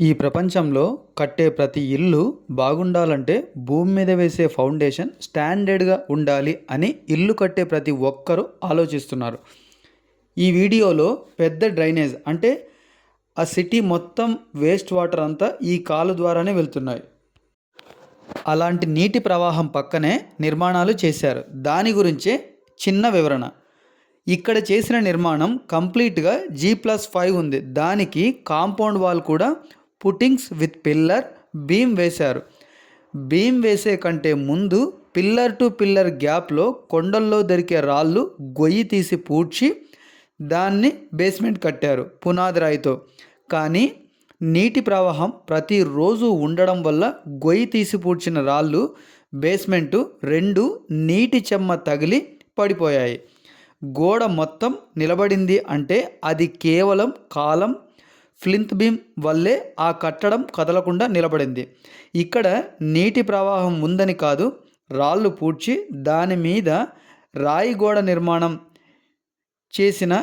ఈ ప్రపంచంలో కట్టే ప్రతి ఇల్లు బాగుండాలంటే భూమి మీద వేసే ఫౌండేషన్ స్టాండర్డ్గా ఉండాలి అని ఇల్లు కట్టే ప్రతి ఒక్కరూ ఆలోచిస్తున్నారు. ఈ వీడియోలో పెద్ద డ్రైనేజ్ అంటే ఆ సిటీ మొత్తం వేస్ట్ వాటర్ అంతా ఈ కాలు ద్వారానే వెళ్తున్నాయి. అలాంటి నీటి ప్రవాహం పక్కనే నిర్మాణాలు చేశారు. దాని గురించే చిన్న వివరణ. ఇక్కడ చేసిన నిర్మాణం కంప్లీట్గా జీ ప్లస్ ఫైవ్ ఉంది. దానికి కాంపౌండ్ వాల్ కూడా పుట్టింగ్స్ విత్ పిల్లర్ బీమ్ వేశారు. బీమ్ వేసే కంటే ముందు పిల్లర్ టు పిల్లర్ గ్యాప్లో కొండల్లో దొరికే రాళ్ళు గొయ్యి తీసి పూడ్చి దాన్ని బేస్మెంట్ కట్టారు పునాది రాయితో. కానీ నీటి ప్రవాహం ప్రతిరోజు ఉండడం వల్ల గొయ్యి తీసి పూడ్చిన రాళ్ళు బేస్మెంటు రెండు నీటి చెమ్మ తగిలి పడిపోయాయి. గోడ మొత్తం నిలబడింది అంటే అది కేవలం కాలం ఫ్లింత్ బీమ్ వల్లే ఆ కట్టడం కదలకుండా నిలబడింది. ఇక్కడ నీటి ప్రవాహం ఉందని కాదు రాళ్ళు పూడ్చి దాని మీద రాయి గోడ నిర్మాణం చేసిన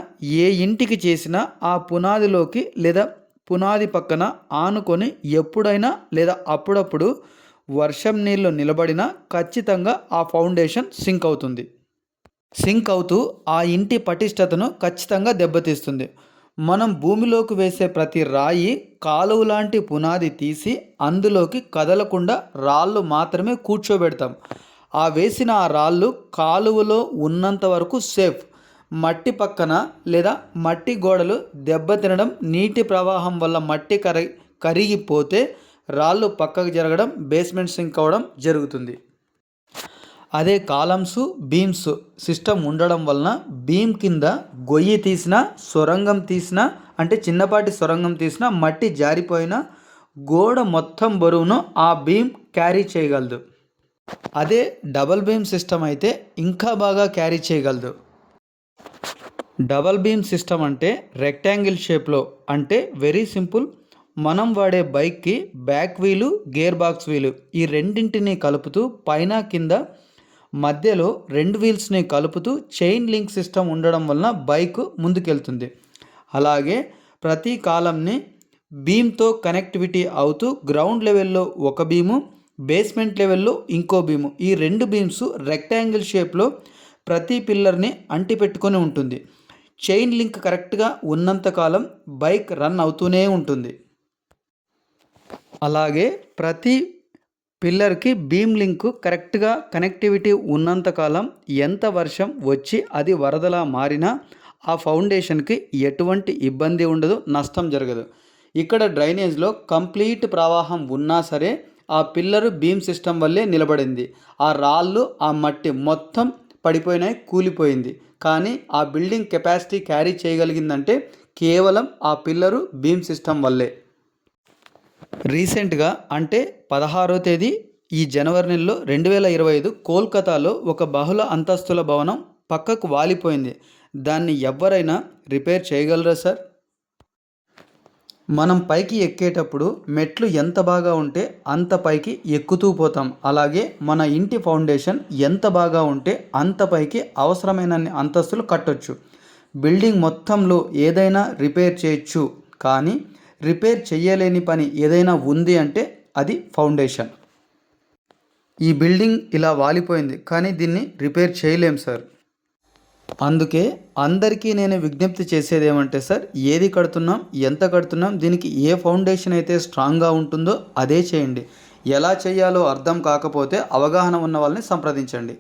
ఏ ఇంటికి చేసినా ఆ పునాదిలోకి లేదా పునాది పక్కన ఆనుకొని ఎప్పుడైనా లేదా అప్పుడప్పుడు వర్షం నీళ్ళు నిలబడినా ఖచ్చితంగా ఆ ఫౌండేషన్ సింక్ అవుతుంది. సింక్ అవుతూ ఆ ఇంటి పటిష్టతను ఖచ్చితంగా దెబ్బతీస్తుంది. మనం భూమిలోకి వేసే ప్రతి రాయి కాలువ లాంటి పునాది తీసి అందులోకి కదలకుండా రాళ్ళు మాత్రమే కూర్చోబెడతాం. ఆ వేసిన ఆ రాళ్ళు కాలువలో ఉన్నంత వరకు సేఫ్. మట్టి పక్కన లేదా మట్టి గోడలు దెబ్బతినడం నీటి ప్రవాహం వల్ల మట్టి కరి కరిగిపోతే రాళ్ళు పక్కకు జరగడం బేస్మెంట్ సింక్ అవ్వడం జరుగుతుంది. అదే కాలమ్స్ బీమ్స్ సిస్టమ్ ఉండడం వలన బీమ్ కింద గొయ్యి తీసిన సొరంగం తీసిన అంటే చిన్నపాటి సొరంగం తీసిన మట్టి జారిపోయిన గోడ మొత్తం బరువును ఆ బీమ్ క్యారీ చేయగలదు. అదే డబల్ బీమ్ సిస్టమ్ అయితే ఇంకా బాగా క్యారీ చేయగలదు. డబల్ బీమ్ సిస్టమ్ అంటే రెక్టాంగిల్ షేప్లో అంటే వెరీ సింపుల్. మనం వాడే బైక్కి back wheel gear box wheel ఈ రెండింటిని కలుపుతూ పైన కింద మధ్యలో రెండు వీల్స్ని కలుపుతూ చైన్ లింక్ సిస్టమ్ ఉండడం వలన బైక్ ముందుకెళ్తుంది. అలాగే ప్రతి కాలంని బీమ్తో కనెక్టివిటీ అవుతూ గ్రౌండ్ లెవెల్లో ఒక బీము బేస్మెంట్ లెవెల్లో ఇంకో బీము. ఈ రెండు బీమ్స్ రెక్టాంగిల్ షేప్లో ప్రతి పిల్లర్ని అంటిపెట్టుకొని ఉంటుంది. చైన్ లింక్ కరెక్ట్గా ఉన్నంతకాలం బైక్ రన్ అవుతూనే ఉంటుంది. అలాగే ప్రతి పిల్లర్కి బీమ్ లింక్ కరెక్ట్గా కనెక్టివిటీ ఉన్నంతకాలం ఎంత వర్షం వచ్చి అది వరదలా మారినా ఆ ఫౌండేషన్కి ఎటువంటి ఇబ్బంది ఉండదు నష్టం జరగదు. ఇక్కడ డ్రైనేజ్లో కంప్లీట్ ప్రవాహం ఉన్నా సరే ఆ పిల్లరు బీమ్ సిస్టమ్ వల్లే నిలబడింది. ఆ రాళ్ళు ఆ మట్టి మొత్తం పడిపోయినాయి కూలిపోయింది. కానీ ఆ బిల్డింగ్ కెపాసిటీ క్యారీ చేయగలిగిందంటే కేవలం ఆ పిల్లరు బీమ్ సిస్టమ్ వల్లే. రీసెంట్గా అంటే పదహారో తేదీ ఈ జనవరి నెలలో రెండు వేల ఇరవై ఐదు కోల్కతాలో ఒక బహుళ అంతస్తుల భవనం పక్కకు వాలిపోయింది. దాన్ని ఎవరైనా రిపేర్ చేయగలరా సార్? మనం పైకి ఎక్కేటప్పుడు మెట్లు ఎంత బాగా ఉంటే అంత పైకి ఎక్కుతూ పోతాం. అలాగే మన ఇంటి ఫౌండేషన్ ఎంత బాగా ఉంటే అంత పైకి అవసరమైనన్ని అంతస్తులు కట్టొచ్చు. బిల్డింగ్ మొత్తంలో ఏదైనా రిపేర్ చేయొచ్చు. కానీ రిపేర్ చేయలేని పని ఏదైనా ఉంది అంటే అది ఫౌండేషన్. ఈ బిల్డింగ్ ఇలా వాలిపోయింది కానీ దీన్ని రిపేర్ చేయలేం సార్. అందుకే అందరికీ నేను విజ్ఞప్తి చేసేది ఏమంటే సార్ ఏది కడుతున్నాం ఎంత కడుతున్నాం దీనికి ఏ ఫౌండేషన్ అయితే స్ట్రాంగ్గా ఉంటుందో అదే చేయండి. ఎలా చేయాలో అర్థం కాకపోతే అవగాహన ఉన్న వాళ్ళని సంప్రదించండి.